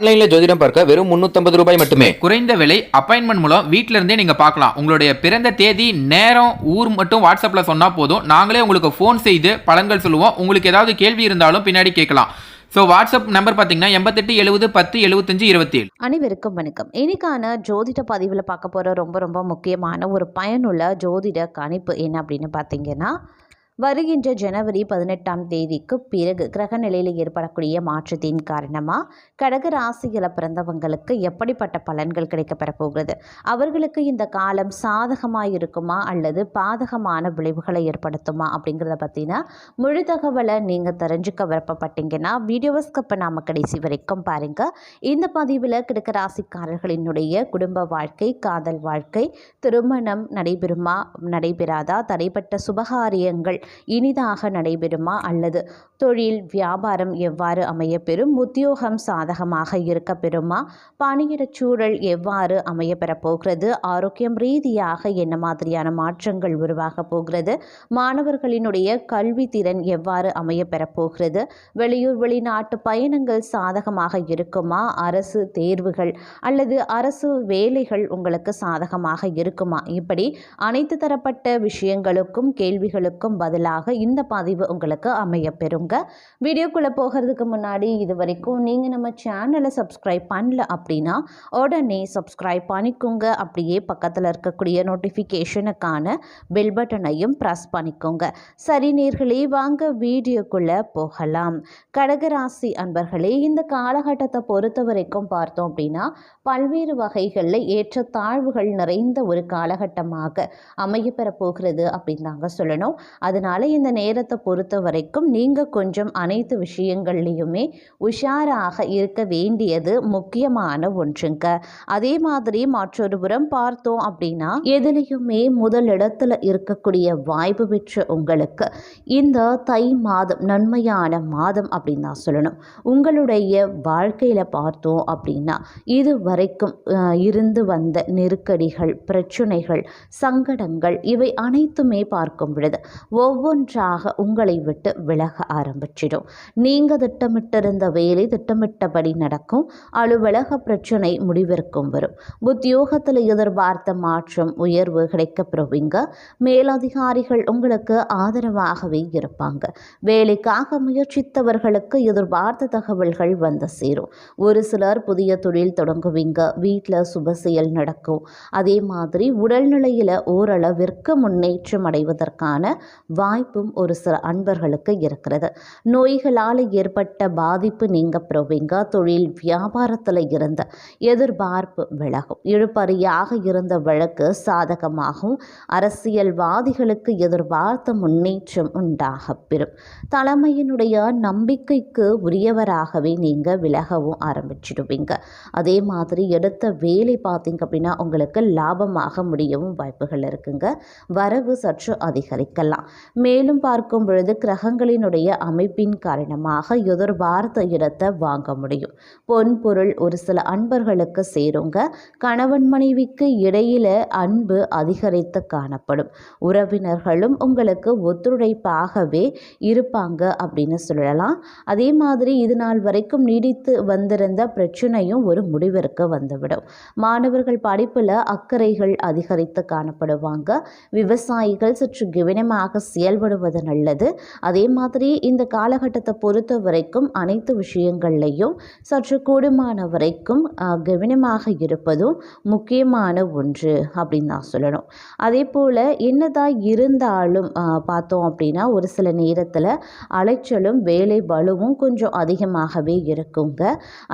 ஆன்லைன்ல ஜோதிடம் பார்க்க வெறும் 350 ரூபாய் மட்டுமே. குறைந்த விலை அப்பாயின்மெண்ட் மூலம் வீட்ல இருந்தே நீங்க பார்க்கலாம். உங்களுடைய பிறந்த தேதி நேரம் ஊர் மட்டும் வாட்ஸ்அப்ல சொன்னா போதும். நாங்களே உங்களுக்கு ஃபோன் செய்து பலன்கள் சொல்லுவோம். உங்களுக்கு ஏதாவது கேள்வி இருந்தாலும் பின்னாடி கேட்கலாம். ஸோ வாட்ஸ்அப் நம்பர் பார்த்தீங்கன்னா எண்பத்தெட்டு எழுபது பத்து எழுபத்தஞ்சு இருபத்தி ஏழு அனைவருக்கும் வணக்கம். இன்னைக்கான ஜோதிட பதிவில் பார்க்க போகிற ரொம்ப ரொம்ப முக்கியமான ஒரு பயனுள்ள ஜோதிட கணிப்பு என்ன அப்படின்னு பார்த்தீங்கன்னா வருகின்ற ஜனவரி பதினெட்டாம் தேதிக்கு பிறகு கிரக நிலையில் ஏற்படக்கூடிய மாற்றத்தின் காரணமாக கடக ராசியில் பிறந்தவங்களுக்கு எப்படிப்பட்ட பலன்கள் கிடைக்கப்பெற போகிறது? அவர்களுக்கு இந்த காலம் சாதகமாக இருக்குமா? அல்லது பாதகமான விளைவுகளை ஏற்படுத்துமா? அப்படிங்கிறத பற்றின முழு தகவலை நீங்கள் தெரிஞ்சுக்க விருப்பப்பட்டீங்கன்னா வீடியோஸ்கப்பை ஸ்கிப் கடைசி வரைக்கும் பாருங்கள் இந்த பதிவில் கிடக்க ராசிக்காரர்களினுடைய குடும்ப வாழ்க்கை காதல் வாழ்க்கை திருமணம் நடைபெறுமா? நடைபெறாதா? தடைப்பட்ட சுபகாரியங்கள் இனிதாக நடைபெறுமா? அல்லது தொழில் வியாபாரம் எவ்வாறு அமையப்பெறும் உத்தியோகம் சாதகமாக இருக்க பெறுமா? பணியிடச் சூழல் எவ்வாறு அமையப்பெறப் போகிறது? ஆரோக்கியம் ரீதியாக என்ன மாதிரியான மாற்றங்கள் உருவாகப் போகிறது? மாணவர்களினுடைய கல்வி திறன் எவ்வாறு அமையப்பெறப் போகிறது? வெளியூர் வெளிநாட்டு பயணங்கள் சாதகமாக இருக்குமா? அரசு தேர்வுகள் அல்லது அரசு வேலைகள் உங்களுக்கு சாதகமாக இருக்குமா? இப்படி அனைத்து தரப்பட்ட விஷயங்களுக்கும் கேள்விகளுக்கும் பதில் பதிலாக இந்த பதிவு உங்களுக்கு அமையப்பெறுங்க. வீடியோக்குள்ளே போகிறதுக்கு முன்னாடி இது வரைக்கும் நீங்கள் நம்ம சேனலை சப்ஸ்கிரைப் பண்ணல அப்படின்னா உடனே சப்ஸ்கிரைப் பண்ணிக்கோங்க. அப்படியே பக்கத்தில் இருக்கக்கூடிய நோட்டிஃபிகேஷனுக்கான பெல் பட்டனையும் ப்ரெஸ் பண்ணிக்கோங்க. சரி நேர்களே வாங்க வீடியோக்குள்ளே போகலாம். கடகராசி அன்பர்களே இந்த காலகட்டத்தை பொறுத்த வரைக்கும் பார்த்தோம் அப்படின்னா பல்வேறு வகைகளில் ஏற்ற தாழ்வுகள் நிறைந்த ஒரு காலகட்டமாக அமையப்பெற போகிறது அப்படின்னு தாங்க சொல்லணும். அதனால் அதனால் இந்த நேரத்தை பொறுத்த வரைக்கும் நீங்கள் கொஞ்சம் அனைத்து விஷயங்கள்லையுமே உஷாராக இருக்க வேண்டியது முக்கியமான ஒன்றுங்க. அதே மாதிரி மற்றொரு புறம் பார்த்தோம் அப்படின்னா எதுலேயுமே முதலிடத்துல இருக்கக்கூடிய வாய்ப்பு பெற்ற உங்களுக்கு இந்த தை மாதம் நன்மையான மாதம் அப்படின்னு தான் சொல்லணும். உங்களுடைய வாழ்க்கையில் பார்த்தோம் அப்படின்னா இது வரைக்கும் இருந்து வந்த நெருக்கடிகள் பிரச்சனைகள் சங்கடங்கள் இவை அனைத்துமே பார்க்கும் பொழுது ஒவ்வொன்றாக உங்களை விட்டு விலக ஆரம்பிச்சிடும். நீங்கள் திட்டமிட்டிருந்த வேலை திட்டமிட்டபடி நடக்கும். அலுவலக பிரச்சனை முடிவிற்கும் வரும். உத்தியோகத்தில் எதிர்பார்த்த மாற்றம் உயர்வு கிடைக்கப்பெறுவீங்க மேலதிகாரிகள் உங்களுக்கு ஆதரவாகவே இருப்பாங்க. வேலைக்காக முயற்சித்தவர்களுக்கு எதிர்பார்த்த தகவல்கள் வந்து சேரும். ஒரு சிலர் புதிய தொழில் தொடங்குவீங்க. வீட்டில் சுப செயல் நடக்கும். அதே மாதிரி உடல்நிலையில் ஓரளவிற்கு முன்னேற்றம் அடைவதற்கான வாய்ப்பும் ஒரு சில அன்பர்களுக்கு இருக்கிறது. நோய்களால் ஏற்பட்ட பாதிப்பு நீங்க பெறுவீங்க தொழில் வியாபாரத்தில் இருந்த எதிர்பார்ப்பு விலகும். இழுபறியாக இருந்த வழக்கு சாதகமாகும். அரசியல்வாதிகளுக்கு எதிர்பார்த்த முன்னேற்றம் உண்டாக பெறும் தலைமையினுடைய நம்பிக்கைக்கு உரியவராகவே நீங்கள் விலகவும் ஆரம்பிச்சிடுவீங்க. அதே மாதிரி எடுத்த வேலை பார்த்தீங்க அப்படின்னா உங்களுக்கு லாபமாக முடியவும் வாய்ப்புகள் இருக்குங்க. வரவு சற்று அதிகரிக்கலாம். மேலும் பார்க்கும் பொழுது கிரகங்களினுடைய அமைப்பின் காரணமாக எதிர்பார்த்த இடத்தை வாங்க முடியும். பொன் பொருள் ஒரு சில அன்பர்களுக்கு சேருங்க. கணவன் மனைவிக்கு இடையில அன்பு அதிகரித்து காணப்படும். உறவினர்களும் உங்களுக்கு ஒத்துழைப்பாகவே இருப்பாங்க அப்படின்னு சொல்லலாம். அதே மாதிரி இது நாள் வரைக்கும் நீடித்து வந்திருந்த பிரச்சனையும் ஒரு முடிவிற்கு வந்துவிடும். மாணவர்கள் படிப்பில் அக்கறைகள் அதிகரித்து காணப்படுவாங்க. விவசாயிகள் சற்று கவனமாக செயல்படுவது நல்லது. அதே மாதிரி இந்த காலகட்டத்தை பொறுத்த வரைக்கும் அனைத்து விஷயங்கள்லையும் சற்று கூடுமான வரைக்கும் கவனமாக இருப்பதும் முக்கியமான ஒன்று அப்படின்னு நான் சொல்லணும். அதே போல் என்னதான் இருந்தாலும் பார்த்தோம் அப்படின்னா ஒரு சில நேரத்தில் அலைச்சலும் வேலை வலுவும் கொஞ்சம் அதிகமாகவே இருக்குங்க.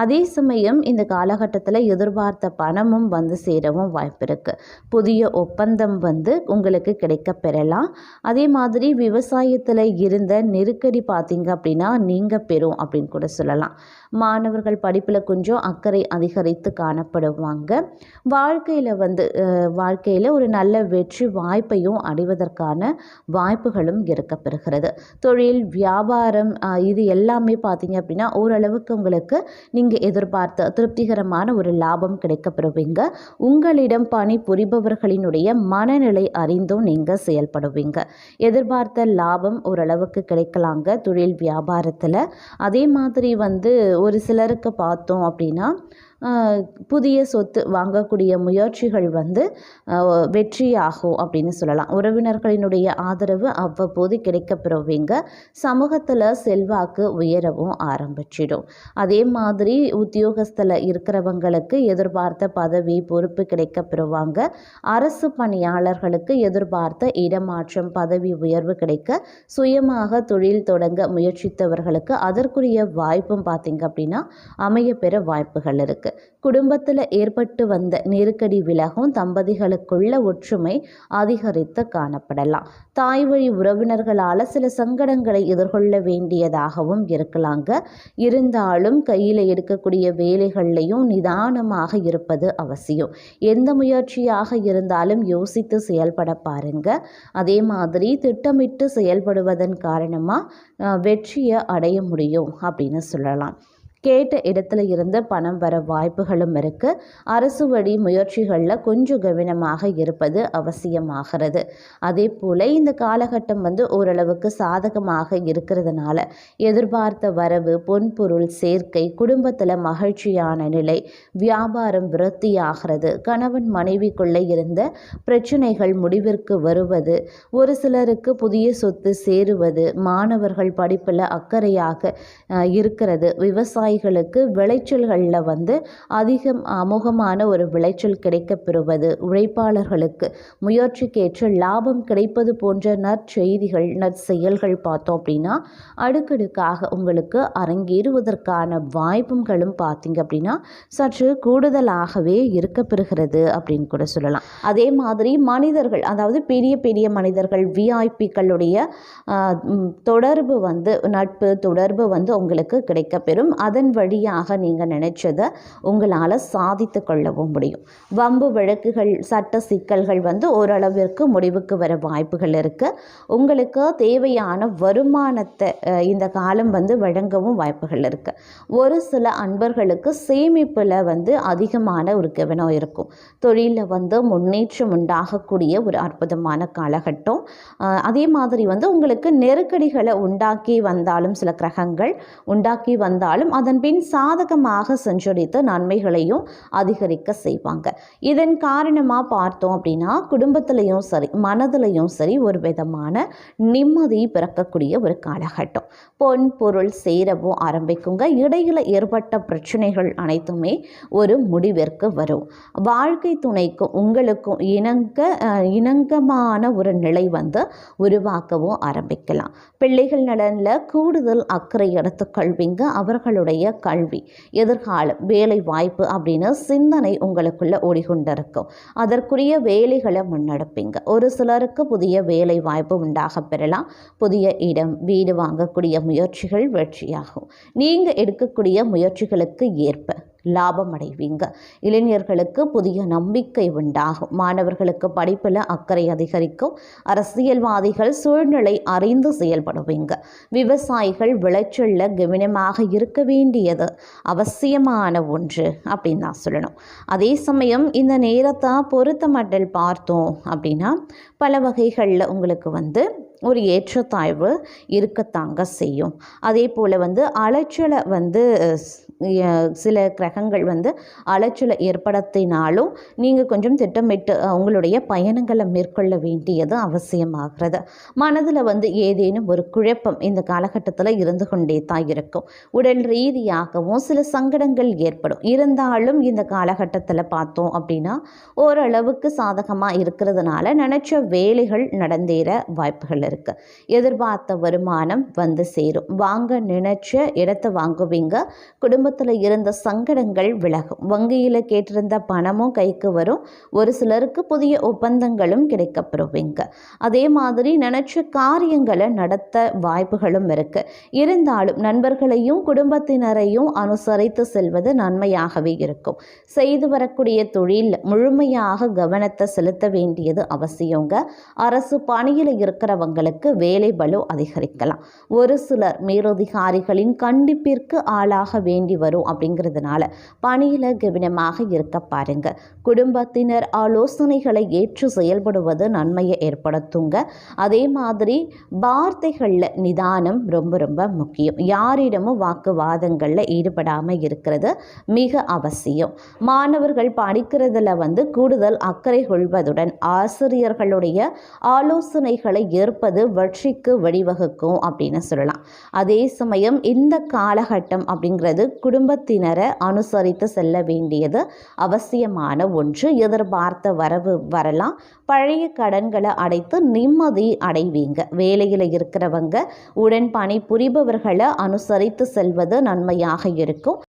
அதே சமயம் இந்த காலகட்டத்தில் எதிர்பார்த்த பணமும் வந்து சேரவும் வாய்ப்பு இருக்குது புதிய ஒப்பந்தம் வந்து உங்களுக்கு கிடைக்க பெறலாம் அதே மாதிரி விவசாயத்தில் இருந்த நெருக்கடி பார்த்தீங்க அப்படின்னா நீங்கள் பெறும் அப்படின்னு கூட சொல்லலாம். மாணவர்கள் படிப்பில் கொஞ்சம் அக்கறை அதிகரித்து காணப்படுவாங்க. வாழ்க்கையில் வந்து வாழ்க்கையில் ஒரு நல்ல வெற்றி வாய்ப்பையும் அடைவதற்கான வாய்ப்புகளும் இருக்கப்பெறுகிறது. தொழில் வியாபாரம் இது எல்லாமே பார்த்தீங்க அப்படின்னா ஓரளவுக்கு உங்களுக்கு நீங்கள் எதிர்பார்த்த திருப்திகரமான ஒரு லாபம் கிடைக்கப்பெறுவீங்க. உங்களிடம் பணி புரிபவர்களினுடைய மனநிலை அறிந்தும் நீங்கள் செயல்படுவீங்க. எதிர்பார்த்த லாபம் ஓரளவுக்கு கிடைக்கலாங்க. தொழில் வியாபாரத்தில். அதே மாதிரி வந்து ஒரு சிலருக்கு பார்த்தோம் அப்படின்னா புதிய சொத்து வாங்கக்கூடிய முயற்சிகள் வந்து வெற்றியாகும் அப்படின்னு சொல்லலாம். உறவினர்களினுடைய ஆதரவு அவ்வப்போது கிடைக்கப்பெறுவீங்க. சமூகத்தில் செல்வாக்கு உயரவும் ஆரம்பிச்சிடும். அதே மாதிரி உத்தியோகஸ்தில் இருக்கிறவங்களுக்கு எதிர்பார்த்த பதவி பொறுப்பு கிடைக்கப்பெறுவாங்க. அரசு பணியாளர்களுக்கு எதிர்பார்த்த இடமாற்றம் பதவி உயர்வு கிடைக்க சுயமாக தொழில் தொடங்க முயற்சித்தவர்களுக்கு அதற்குரிய வாய்ப்பும் பார்த்தீங்க அப்படின்னா அமையப்பெற வாய்ப்புகள் இருக்குது குடும்பத்தில் ஏற்பட்டு வந்த நெருக்கடி விலகும் தம்பதிகளுக்குள்ள ஒற்றுமை அதிகரித்து காணப்படலாம். தாய் வழி உறவினர்களால் சில சங்கடங்களை எதிர்கொள்ள வேண்டியதாகவும் இருக்கலாங்க. இருந்தாலும் கையில் எடுக்கக்கூடிய வேலைகள்லையும் நிதானமாக இருப்பது அவசியம். எந்த முயற்சியாக இருந்தாலும் யோசித்து செயல்பட பாருங்க. அதே மாதிரி திட்டமிட்டு செயல்படுவதன் காரணமாக வெற்றியை அடைய முடியும் அப்படின்னு சொல்லலாம். கேட்ட இடத்துல இருந்து பணம் வர வாய்ப்புகளும் இருக்குது அரசு வழி முயற்சிகளில் கொஞ்சம் கவனமாக இருப்பது அவசியமாகிறது. அதே போல் இந்த காலகட்டம் வந்து ஓரளவுக்கு சாதகமாக இருக்கிறதுனால எதிர்பார்த்த வரவு பொன்பொருள் சேர்க்கை குடும்பத்தில் மகிழ்ச்சியான நிலை வியாபாரம் விருத்தியாகிறது கணவன் மனைவிக்குள்ளே இருந்த பிரச்சனைகள் முடிவிற்கு வருவது ஒரு சிலருக்கு புதிய சொத்து சேருவது மாணவர்கள் படிப்பில் அக்கறையாக இருக்கிறது விவசாய விவசாயிகளுக்கு விளைச்சல்களில் வந்து அதிகம் அமோகமான ஒரு விளைச்சல் கிடைக்கப்பெறுவது உழைப்பாளர்களுக்கு. முயற்சிக்கேற்ற லாபம் கிடைப்பது போன்ற நற்செய்திகள் நற்செயல்கள் பார்த்தோம் அப்படின்னா அடுக்கடுக்காக உங்களுக்கு அரங்கேறுவதற்கான வாய்ப்புகளும் பார்த்தீங்க அப்படின்னா சற்று கூடுதலாகவே இருக்கப்பெறுகிறது அப்படின்னு கூட சொல்லலாம். அதே மாதிரி மனிதர்கள் அதாவது பெரிய பெரிய மனிதர்கள் விஐபிக்களுடைய தொடர்பு வந்து நட்பு தொடர்பு வந்து உங்களுக்கு கிடைக்கப்பெறும். அதன் வழியாக நீங்கள் நினைச்சதை உங்களால் சாதித்து கொள்ளவும் முடியும். வம்பு வழக்குகள் சட்ட சிக்கல்கள் வந்து ஓரளவிற்கு முடிவுக்கு வர வாய்ப்புகள் இருக்குது உங்களுக்கு தேவையான வருமானத்தை இந்த காலம் வந்து வழங்கவும் வாய்ப்புகள் இருக்குது ஒரு சில அன்பர்களுக்கு சேமிப்பில் வந்து அதிகமான ஒரு கவனம் இருக்கும். தொழிலில் வந்து முன்னேற்றம் உண்டாகக்கூடிய ஒரு அற்புதமான காலகட்டம். அதே மாதிரி வந்து உங்களுக்கு நெருக்கடிகளை உண்டாக்கி வந்தாலும் சில கிரகங்கள் உண்டாக்கி வந்தாலும் அதன் அதன்பின் சாதகமாக செஞ்சரித்து நன்மைகளையும் அதிகரிக்க செய்வாங்க. இதன் காரணமாக பார்த்தோம் அப்படின்னா குடும்பத்திலையும் சரி மனதிலையும் சரி ஒரு விதமான நிம்மதி பிறக்கக்கூடிய ஒரு காலகட்டம். பொன் பொருள் சேரவும் ஆரம்பிக்குங்க. இடையில் ஏற்பட்ட பிரச்சனைகள் அனைத்துமே ஒரு முடிவிற்கு வரும். வாழ்க்கை துணைக்கும் உங்களுக்கும் இணங்க இணங்கமான ஒரு நிலை வந்து உருவாக்கவும் ஆரம்பிக்கலாம். பிள்ளைகள் நலனில் கூடுதல் அக்கறை எடுத்துக்கொள்வீங்க அவர்களுடைய கல்வி எதிர்காலம் வேலை வாய்ப்பு அப்படின்னு சிந்தனை உங்களுக்குள்ள ஓடிக்கொண்டிருக்கும். அதற்குரிய வேலைகளை முன்னெடுப்பீங்க. ஒரு சிலருக்கு புதிய வேலை வாய்ப்பு உண்டாக பெறலாம். புதிய இடம் வீடு வாங்கக்கூடிய முயற்சிகள் வெற்றியாகும். நீங்கள் எடுக்கக்கூடிய முயற்சிகளுக்கு ஏற்ப லாபம் அடைவீங்க இளைஞர்களுக்கு புதிய நம்பிக்கை உண்டாகும். மாணவர்களுக்கு படிப்பில் அக்கறை அதிகரிக்கும். அரசியல்வாதிகள் சூழ்நிலை அறிந்து செயல்படுவீங்க. விவசாயிகள் விளைச்சலில் கவனமாக இருக்க வேண்டியது அவசியமான ஒன்று அப்படின்னு நான் சொல்லணும். அதே சமயம் இந்த நேரத்தை பொருத்தமட்டல் பார்த்தோம் அப்படின்னா பல வகைகளில் உங்களுக்கு வந்து ஒரு ஏற்றத்தாழ்வு இருக்கத்தாங்க செய்யும். அதே போல் வந்து அலைச்சலை வந்து சில கிரகங்கள் வந்து அலைச்சலை ஏற்படுத்தினாலும் நீங்கள் கொஞ்சம் திட்டமிட்டு உங்களுடைய பயணங்களை மேற்கொள்ள வேண்டியது அவசியமாகிறது. மனதில் வந்து ஏதேனும் ஒரு குழப்பம் இந்த காலகட்டத்தில் இருந்து கொண்டே தான் இருக்கும். உடல் ரீதியாகவும் சில சங்கடங்கள் ஏற்படும். இருந்தாலும் இந்த காலகட்டத்தில் பார்த்தோம் அப்படின்னா ஓரளவுக்கு சாதகமாக இருக்கிறதுனால நினச்ச வேலைகள் நடந்தேற வாய்ப்புகள் இருக்குது எதிர்பார்த்த வருமானம் வந்து சேரும். வாங்க நினைச்ச இடத்த வாங்குவீங்க. குடும்பத்தில் இருந்த சங்கடங்கள் விலகும். வங்கியில் கேட்டிருந்த பணமும் கைக்கு வரும். ஒரு சிலருக்கு புதிய ஒப்பந்தங்களும் கிடைக்கப்பெறுவீங்க அதே மாதிரி நினச்ச காரியங்களை நடத்த வாய்ப்புகளும் இருக்குது இருந்தாலும் நண்பர்களையும் குடும்பத்தினரையும் அனுசரித்து செல்வது நன்மையாகவே இருக்கும். செய்து வரக்கூடிய தொழில் முழுமையாக கவனத்தை செலுத்த வேண்டியது அவசியங்க அரசு பணியில் இருக்கிறவங்களுக்கு வேலை பலு அதிகரிக்கலாம். ஒரு சிலர் மேலதிகாரிகளின் கண்டிப்பிற்கு ஆளாக வேண்டிய வேண்டி வரும் அப்படிங்கிறதுனால பணியில் கவனமாக இருக்க பாருங்க. குடும்பத்தினர் ஆலோசனைகளை ஏற்று செயல்படுவது நன்மையை ஏற்படுத்துங்க. அதே மாதிரி வார்த்தைகளில் நிதானம் ரொம்ப ரொம்ப முக்கியம். யாரிடமும் வாக்குவாதங்களில் ஈடுபடாமல் இருக்கிறது மிக அவசியம். மாணவர்கள் படிக்கிறதுல வந்து கூடுதல் அக்கறை கொள்வதுடன் ஆசிரியர்களுடைய ஆலோசனைகளை ஏற்பது வெற்றிக்கு வழிவகுக்கும் அப்படின்னு சொல்லலாம். அதே சமயம் இந்த காலகட்டம் அப்படிங்கிறது குடும்பத்தினரை அனுசரித்து செல்ல வேண்டியது அவசியமான ஒன்று. எதிர்பார்த்த வரவு வரலாம். பழைய கடன்களை அடைத்து நிம்மதி அடைவீங்க. வேலையில் இருக்கிறவங்க உடன் பணி புரிபவர்களை அனுசரித்து செல்வது நன்மையாக இருக்கும்.